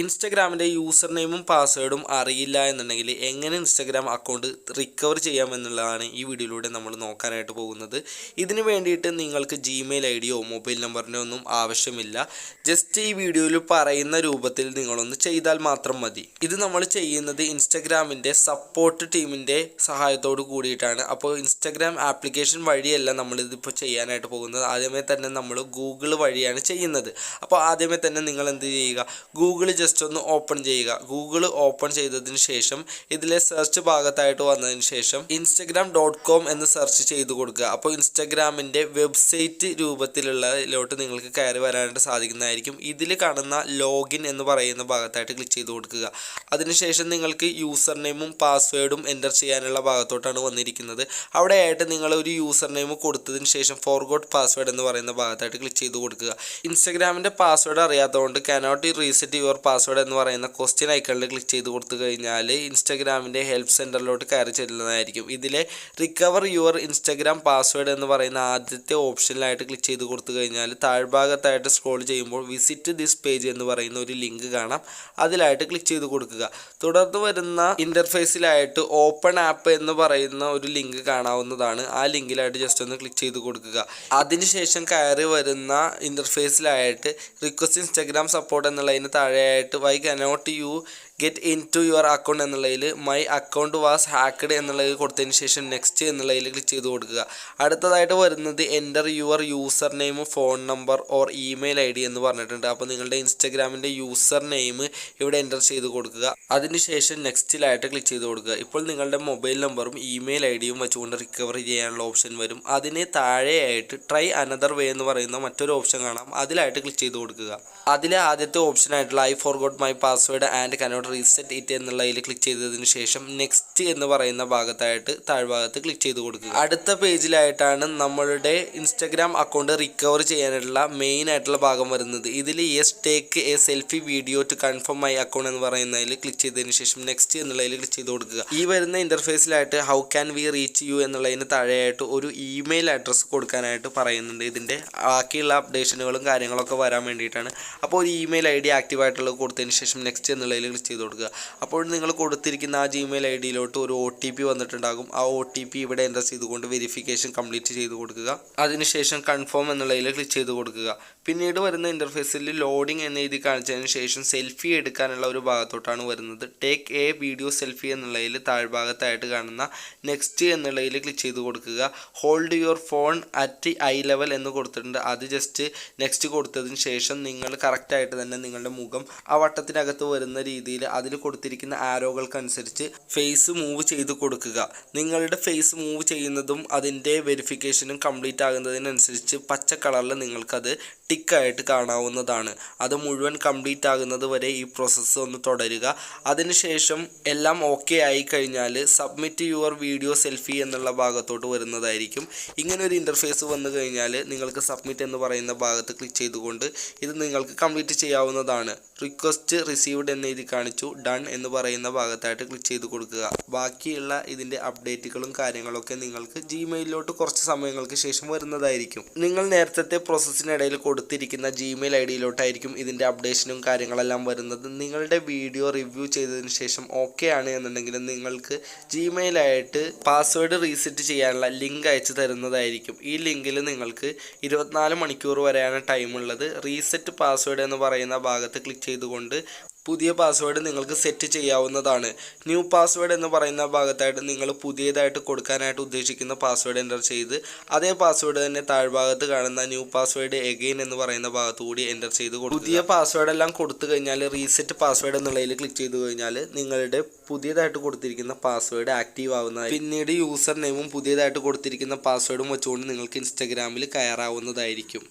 ഇൻസ്റ്റഗ്രാമിന്റെ user നെയിമും പാസ്വേഡും അറിയില്ല എന്നുണ്ടെങ്കിൽ എങ്ങനെ ഇൻസ്റ്റഗ്രാം അക്കൗണ്ട് റിക്കവർ ചെയ്യാമെന്നുള്ളതാണ് ഈ വീഡിയോയിലൂടെ നമ്മൾ നോക്കാനായിട്ട് പോകുന്നത്. ഇതിന് വേണ്ടിയിട്ട് നിങ്ങൾക്ക് ജിമെയിൽ ഐ ഡിയോ മൊബൈൽ നമ്പറിന്റെ ഒന്നും ആവശ്യമില്ല. ജസ്റ്റ് ഈ വീഡിയോയിൽ പറയുന്ന രൂപത്തിൽ നിങ്ങളൊന്ന് ചെയ്താൽ മാത്രം മതി. ഇത് നമ്മൾ ചെയ്യുന്നത് ഇൻസ്റ്റഗ്രാമിന്റെ സപ്പോർട്ട് ടീമിന്റെ സഹായത്തോട് കൂടിയിട്ടാണ്. അപ്പോൾ ഇൻസ്റ്റഗ്രാം ആപ്ലിക്കേഷൻ വഴിയല്ല നമ്മളിതിപ്പോൾ ചെയ്യാനായിട്ട് പോകുന്നത്. ആദ്യമേ തന്നെ നമ്മൾ ഗൂഗിൾ വഴിയാണ് ചെയ്യുന്നത്. അപ്പോൾ ആദ്യമേ തന്നെ നിങ്ങൾ എന്ത് ചെയ്യുക? ഗൂഗിൾ ഒന്ന് ഓപ്പൺ ചെയ്യുക. ഗൂഗിൾ ഓപ്പൺ ചെയ്തതിന് ശേഷം ഇതിലെ സെർച്ച് ഭാഗത്തായിട്ട് വന്നതിന് ശേഷം ഇൻസ്റ്റഗ്രാം ഡോട്ട് കോം എന്ന് സെർച്ച് ചെയ്ത് കൊടുക്കുക. അപ്പോൾ ഇൻസ്റ്റഗ്രാമിന്റെ വെബ്സൈറ്റ് രൂപത്തിലുള്ളതിലോട്ട് നിങ്ങൾക്ക് കയറി വരാനായിട്ട് സാധിക്കുന്നതായിരിക്കും. ഇതിൽ കാണുന്ന ലോഗിൻ എന്ന് പറയുന്ന ഭാഗത്തായിട്ട് ക്ലിക്ക് ചെയ്ത് കൊടുക്കുക. അതിനുശേഷം നിങ്ങൾക്ക് യൂസർ നെയിമും പാസ്വേഡും എന്റർ ചെയ്യാനുള്ള ഭാഗത്തോട്ടാണ് വന്നിരിക്കുന്നത്. അവിടെയായിട്ട് നിങ്ങൾ ഒരു യൂസർ നെയിം കൊടുത്തതിന് ശേഷം ഫോർഗോട്ട് പാസ്വേഡ് എന്ന് പറയുന്ന ഭാഗത്തായിട്ട് ക്ലിക്ക് ചെയ്ത് കൊടുക്കുക. ഇൻസ്റ്റഗ്രാമിന്റെ പാസ്വേഡ് അറിയാത്തതുകൊണ്ട് കാനോട്ട് റീസെറ്റ് യുവർ പാസ്വേഡ് എന്ന് പറയുന്ന ക്വസ്റ്റ്യൻ ഐക്കണിൽ ക്ലിക്ക് ചെയ്ത് കൊടുത്തു കഴിഞ്ഞാൽ ഇൻസ്റ്റഗ്രാമിന്റെ ഹെൽപ്പ് സെന്ററിലോട്ട് കയറി ചെല്ലുന്നതായിരിക്കും. ഇതിലെ റിക്കവർ യുവർ ഇൻസ്റ്റഗ്രാം പാസ്വേഡ് എന്ന് പറയുന്ന ആദ്യത്തെ ഓപ്ഷനിലായിട്ട് ക്ലിക്ക് ചെയ്ത് കൊടുത്തു കഴിഞ്ഞാൽ താഴ്ഭാഗത്തായിട്ട് സ്ക്രോൾ ചെയ്യുമ്പോൾ വിസിറ്റ് ദിസ് പേജ് എന്ന് പറയുന്ന ഒരു ലിങ്ക് കാണാം. അതിലായിട്ട് ക്ലിക്ക് ചെയ്ത് കൊടുക്കുക. തുടർന്ന് വരുന്ന ഇന്റർഫേസിലായിട്ട് ഓപ്പൺ ആപ്പ് എന്ന് പറയുന്ന ഒരു ലിങ്ക് കാണാവുന്നതാണ്. ആ ലിങ്കിലായിട്ട് ജസ്റ്റ് ഒന്ന് ക്ലിക്ക് ചെയ്ത് കൊടുക്കുക. അതിനുശേഷം കയറി വരുന്ന ഇന്റർഫേസിലായിട്ട് റിക്വസ്റ്റ് ഇൻസ്റ്റഗ്രാം സപ്പോർട്ട് എന്നുള്ളതിന് താഴെയായിട്ട് why cannot you get into your account എന്നുള്ളതിൽ മൈ അക്കൗണ്ട് വാസ് ഹാക്കഡ് എന്നുള്ളത് കൊടുത്തതിന് ശേഷം നെക്സ്റ്റ് എന്നുള്ളതിൽ ക്ലിക്ക് ചെയ്ത് കൊടുക്കുക. അടുത്തതായിട്ട് വരുന്നത് enter your user name phone number or email I D എന്ന് പറഞ്ഞിട്ടുണ്ട്. അപ്പോൾ നിങ്ങളുടെ ഇൻസ്റ്റഗ്രാമിന്റെ യൂസർ നെയിം ഇവിടെ എന്റർ ചെയ്ത് കൊടുക്കുക. അതിനുശേഷം നെക്സ്റ്റിലായിട്ട് ക്ലിക്ക് ചെയ്ത് കൊടുക്കുക. ഇപ്പോൾ നിങ്ങളുടെ മൊബൈൽ നമ്പറും ഇമെയിൽ ഐ ഡിയും വെച്ചുകൊണ്ട് റിക്കവർ ചെയ്യാനുള്ള ഓപ്ഷൻ വരും. അതിന് താഴെയായിട്ട് ട്രൈ അനദർ വേ എന്ന് പറയുന്ന മറ്റൊരു ഓപ്ഷൻ കാണാം. അതിലായിട്ട് ക്ലിക്ക് ചെയ്ത് കൊടുക്കുക. അതിലെ ആദ്യത്തെ ഓപ്ഷനായിട്ടുള്ള I forgot my password and cannot reset it എന്നുള്ളതിൽ ക്ലിക്ക് ചെയ്തതിന് ശേഷം നെക്സ്റ്റ് എന്ന് പറയുന്ന ഭാഗത്തായിട്ട് താഴ്ഭാഗത്ത് ക്ലിക്ക് ചെയ്ത് കൊടുക്കുക. അടുത്ത പേജിലായിട്ടാണ് നമ്മളുടെ ഇൻസ്റ്റഗ്രാം അക്കൗണ്ട് റിക്കവർ ചെയ്യാനായിട്ടുള്ള മെയിൻ ആയിട്ടുള്ള ഭാഗം വരുന്നത്. ഇതിൽ yes take a selfie video to confirm my account എന്ന് പറയുന്നതിൽ ക്ലിക്ക് ചെയ്തതിന് ശേഷം നെക്സ്റ്റ് എന്നുള്ളതിൽ ക്ലിക്ക് ചെയ്ത് കൊടുക്കുക. ഈ വരുന്ന ഇന്റർഫേസിലായിട്ട് how can we reach you എന്നുള്ളതിന് താഴെയായിട്ട് ഒരു ഇമെയിൽ അഡ്രസ്സ് കൊടുക്കാനായിട്ട് പറയുന്നുണ്ട്. ഇതിന്റെ ബാക്കിയുള്ള അപ്ഡേഷനുകളും കാര്യങ്ങളൊക്കെ വരാൻ വേണ്ടിയിട്ടാണ്. അപ്പോൾ ഒരു ഇമെയിൽ ഐ ഡി ആക്റ്റീവ് ആയിട്ടുള്ളത് കൊടുത്തതിന് ശേഷം നെക്സ്റ്റ് എന്നുള്ളതിൽ ക്ലിക്ക് ചെയ്ത് കൊടുക്കുക. അപ്പോൾ നിങ്ങൾ കൊടുത്തിരിക്കുന്ന ആ ജിമെയിൽ ഐ ഡിയിലോട്ട് ഒരു ഒ ടി പി വന്നിട്ടുണ്ടാകും. ആ ഒ ടി പി ഇവിടെ എന്റർ ചെയ്തുകൊണ്ട് വെരിഫിക്കേഷൻ കംപ്ലീറ്റ് ചെയ്ത് കൊടുക്കുക. അതിനുശേഷം കൺഫേം എന്നുള്ളതിൽ ക്ലിക്ക് ചെയ്ത് കൊടുക്കുക. പിന്നീട് വരുന്ന ഇന്റർഫേസിൽ ലോഡിംഗ് എന്ന എഴുതി കാണിച്ചതിന് ശേഷം സെൽഫി എടുക്കാനുള്ള ഒരു ഭാഗത്തോട്ടാണ് വരുന്നത്. ടേക്ക് എ വീഡിയോ സെൽഫി എന്നുള്ളതിൽ താഴ്ഭാഗത്തായിട്ട് കാണുന്ന നെക്സ്റ്റ് എന്നുള്ളതിൽ ക്ലിക്ക് ചെയ്ത് കൊടുക്കുക. Hold your phone at eye level എന്ന് കൊടുത്തിട്ടുണ്ട്. അത് ജസ്റ്റ് നെക്സ്റ്റ് കൊടുത്തതിന് ശേഷം നിങ്ങൾ കറക്റ്റായിട്ട് തന്നെ നിങ്ങളുടെ മുഖം ആ വട്ടത്തിനകത്ത് വരുന്ന രീതിയിൽ അതിൽ കൊടുത്തിരിക്കുന്ന ആരോകൾക്കനുസരിച്ച് ഫേസ് മൂവ് ചെയ്ത് കൊടുക്കുക. നിങ്ങളുടെ ഫേസ് മൂവ് ചെയ്യുന്നതും അതിന്റെ വെരിഫിക്കേഷനും കംപ്ലീറ്റ് ആകുന്നതിനനുസരിച്ച് പച്ച കളറിൽ നിങ്ങൾക്കത് ടിക്കായിട്ട് കാണാവുന്നതാണ്. അത് മുഴുവൻ കംപ്ലീറ്റ് ആകുന്നത് വരെ ഈ പ്രോസസ്സ് ഒന്ന് തുടരുക. അതിനുശേഷം എല്ലാം ഓക്കെ ആയി കഴിഞ്ഞാൽ സബ്മിറ്റ് യുവർ വീഡിയോ സെൽഫി എന്നുള്ള ഭാഗത്തോട്ട് വരുന്നതായിരിക്കും. ഇങ്ങനെ ഒരു ഇന്റർഫേസ് വന്നു കഴിഞ്ഞാൽ നിങ്ങൾക്ക് സബ്മിറ്റ് എന്ന് പറയുന്ന ഭാഗത്ത് ക്ലിക്ക് ചെയ്തുകൊണ്ട് ഇത് നിങ്ങൾക്ക് കംപ്ലീറ്റ് ചെയ്യാവുന്നതാണ്. റിക്വസ്റ്റ് റിസീവ്ഡ് എന്ന് എഴുതി കാണിച്ചു ഡൺ എന്ന് പറയുന്ന ഭാഗത്തായിട്ട് ക്ലിക്ക് ചെയ്ത് കൊടുക്കുക. ബാക്കിയുള്ള ഇതിന്റെ അപ്ഡേറ്റുകളും കാര്യങ്ങളൊക്കെ നിങ്ങൾക്ക് ജിമെയിലിലോട്ട് കുറച്ച് സമയങ്ങൾക്ക് ശേഷം വരുന്നതായിരിക്കും. നിങ്ങൾ നേരത്തെ പ്രോസസ്സിനിടയിൽ കൊടുത്തിരിക്കുന്ന ജിമെയിൽ ഐ ഡിയിലോട്ടായിരിക്കും ഇതിന്റെ അപ്ഡേഷനും കാര്യങ്ങളെല്ലാം വരുന്നത്. നിങ്ങളുടെ വീഡിയോ റിവ്യൂ ചെയ്തതിന് ശേഷം ഓക്കെ ആണ് എന്നുണ്ടെങ്കിൽ നിങ്ങൾക്ക് ജിമെയിലായിട്ട് പാസ്വേഡ് റീസെറ്റ് ചെയ്യാനുള്ള ലിങ്ക് അയച്ചു തരുന്നതായിരിക്കും. ഈ ലിങ്കിൽ നിങ്ങൾക്ക് ഇരുപത്തിനാല് മണിക്കൂർ വരെയാണ് ടൈമുള്ളത് റീസെറ്റ് പാസ്വേഡ് എന്ന് പറയുന്ന ഭാഗത്ത് ക്ലിക്ക് ചെയ്തുകൊണ്ട് പുതിയ പാസ്വേഡ് നിങ്ങൾക്ക് സെറ്റ് ചെയ്യാവുന്നതാണ്. ന്യൂ പാസ്വേഡ് എന്ന് പറയുന്ന ഭാഗത്തായിട്ട് നിങ്ങൾ പുതിയതായിട്ട് കൊടുക്കാനായിട്ട് ഉദ്ദേശിക്കുന്ന പാസ്വേഡ് എന്റർ ചെയ്ത് അതേ പാസ്വേഡ് തന്നെ താഴ്ഭാഗത്ത് കാണുന്ന ന്യൂ പാസ്വേഡ് എഗെയിൻ എന്ന് പറയുന്ന ഭാഗത്തു കൂടി എന്റർ ചെയ്ത് കൊടുക്കുക. പുതിയ പാസ്വേഡ് എല്ലാം കൊടുത്തു കഴിഞ്ഞാൽ റീസെറ്റ് പാസ്വേഡ് എന്നുള്ളതിൽ ക്ലിക്ക് ചെയ്ത് കഴിഞ്ഞാൽ നിങ്ങളുടെ പുതിയതായിട്ട് കൊടുത്തിരിക്കുന്ന പാസ്വേഡ് ആക്റ്റീവ് ആവുന്നതായി. പിന്നീട് യൂസർ നെയിമും പുതിയതായിട്ട് കൊടുത്തിരിക്കുന്ന പാസ്വേഡും വെച്ചുകൊണ്ട് നിങ്ങൾക്ക് ഇൻസ്റ്റഗ്രാമിൽ കയറാവുന്നതായിരിക്കും.